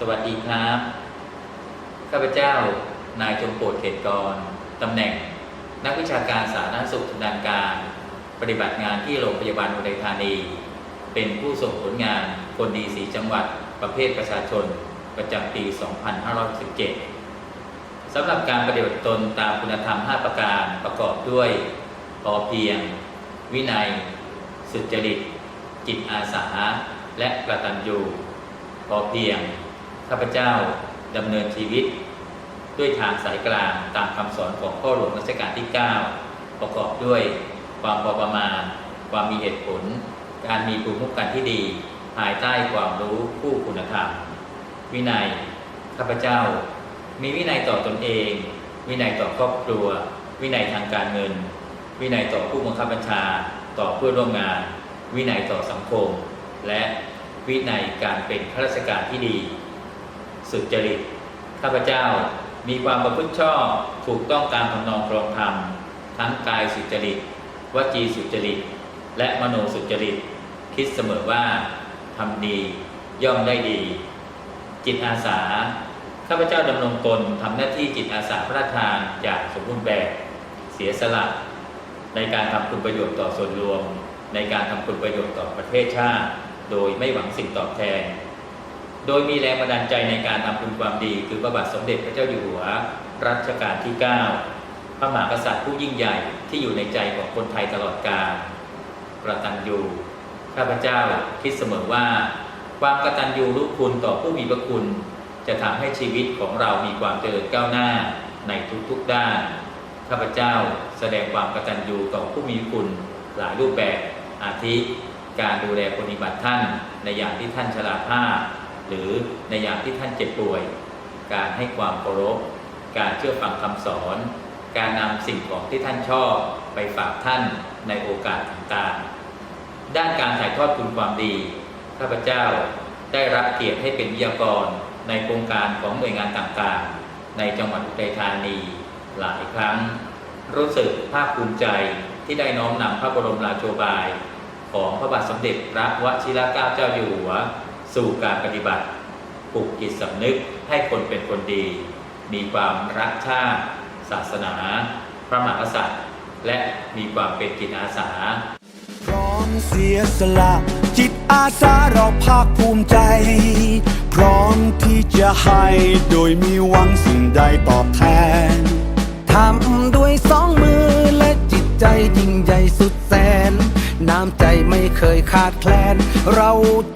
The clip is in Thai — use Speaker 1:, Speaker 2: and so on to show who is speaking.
Speaker 1: สวัสดีครับ ข้าพเจ้านายจงโปรดเขตกรตำแหน่ง นักวิชาการสาธารณสุขชำนาญการ ปฏิบัติงานที่โรงพยาบาลอุทัยธานี เป็นผู้ส่งผลงานคนดีสีจังหวัดประเภทประชาชน ประจำปี 2517สำหรับการปฏิบัติตนตามคุณธรรม 5 ประการประกอบด้วย พอเพียง วินัย สุจริต จิตอาสา และกตัญญูพอเพียง ข้าพเจ้าดำเนินชีวิต ด้วยทางสายกลางตามคำสอนของพ่อหลวงรัชกาลที่ 9 ประกอบด้วยความพอประมาณ ความมีเหตุผล การมีภูมิคุ้มกันที่ดี ภายใต้ความรู้ผู้คุณธรรม วินัยข้าพเจ้า มีวินัยต่อตนเอง วินัยต่อครอบครัว วินัยทางการเงิน วินัยต่อผู้บังคับบัญชา ต่อเพื่อนร่วมงาน วินัยต่อสังคม และวินัยการเป็นข้าราชการที่ดี สุจริต ข้าพเจ้ามีความประพฤติชอบถูกต้องตามทำนองครองธรรม ทั้งกายสุจริต วจีสุจริต และมโนสุจริต คิดเสมอว่าทำดีย่อมได้ดี จิตอาสา ข้าพเจ้าดำรงตนทำหน้าที่จิตอาสาพระราชทานอย่างสมบูรณ์แบบเสียสละ ในการทำคุณประโยชน์ต่อส่วนรวม ในการทำคุณประโยชน์ต่อประเทศชาติ โดยไม่หวังสิ่งตอบแทน โดยมีแรงบันดาลใจในการทำคุณความดี คือพระบาทสมเด็จพระเจ้าอยู่หัวรัชกาลที่ 9 พระมหากษัตริย์ผู้ยิ่งใหญ่ที่อยู่ในใจของคนไทยตลอดกาลกระตัญญูข้าพเจ้าคิดเสมอว่า ความกระตัญญูรู้คุณต่อผู้มีพระคุณ จะทำให้ชีวิตของเรามีความเจริญก้าวหน้าในทุกๆด้านข้าพเจ้าแสดงความกตัญญูต่อผู้มีคุณหลายรูปแบบอาทิ การดูแลปฏิบัติท่านในอย่ามที่ท่านชราภาพ หรือในยามที่ท่านเจ็บป่วย การให้ความเคารพ การเชื่อฟังคำสอน การนำสิ่งของที่ท่านชอบไปฝากท่านในโอกาสต่างๆ ด้านการถ่ายทอดคุณความดี ข้าพเจ้าได้รับเกียรติให้เป็นวิทยากรในโครงการของหน่วยงานต่างๆ ในจังหวัดอุทัยธานีหลายครั้ง รู้สึกภาคภูมิใจที่ได้น้อมนำพระบรมราโชบาย ของพระบาทสมเด็จพระวชิรเกล้าเจ้าอยู่หัว สู่การปฏิบัติปลุกจิตสำนึกให้คนเป็นคนดี มีความรักชาติ ศาสนา พระมหากษัตริย์ และมีความเป็นจิตอาสา
Speaker 2: พร้อมเสียสละ จิตอาสาเราภาคภูมิใจ พร้อมที่จะให้โดยมีหวังสิ่งใดตอบแทน
Speaker 3: ทำด้วยสองมือและจิตใจยิ่งใหญ่สุดแสน น้ำใจไม่เคยขาดแคลนเราจิตอา